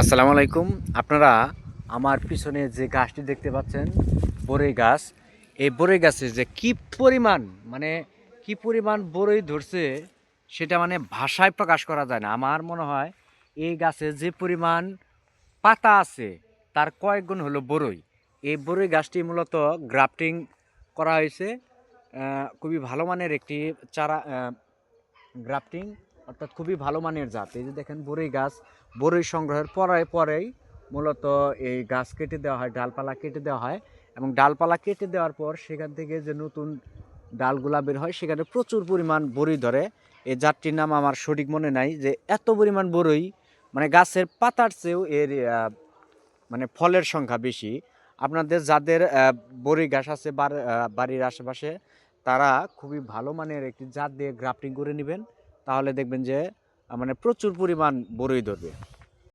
আসসালামু আলাইকুম। আপনারা আমার পিছনে যে গাছটি দেখতে পাচ্ছেন, বরই গাছ, এই বরই গাছে যে কি পরিমাণ মানে কি পরিমাণ বরই ধরছে, সেটা মানে ভাষায় প্রকাশ করা যায় না। আমার মনে হয় এই গাছে যে পরিমাণ পাতা আছে, তার কয়েক গুণ হলো বরই। এই বরই গাছটি মূলত গ্রাফটিং করা হয়েছে খুবই ভালো মানের একটি চারা গ্রাফটিং। অর্থাৎ খুবই ভালো মানের জাত। এই যে দেখেন বরই গাছ, বরই সংগ্রহের পরে পরেই মূলত এই গাছ কেটে দেওয়া হয়, ডালপালা কেটে দেওয়া হয় এবং ডালপালা কেটে দেওয়ার পর সেখান থেকে যে নতুন ডালগুলা বের হয়, সেখানে প্রচুর পরিমাণ বরই ধরে। এই জাতটির নাম আমার সঠিক মনে নাই যে এত পরিমাণ বরই মানে গাছের পাতার চেয়েও এর মানে ফলের সংখ্যা বেশি। আপনাদের যাদের বরই গাছ আছে বাড়ির আশেপাশে, তারা খুবই ভালো মানের একটি জাত দিয়ে গ্রাফটিং করে নেবেন। তাহলে দেখবেন যে মানে প্রচুর পরিমাণ বরই ধরবে।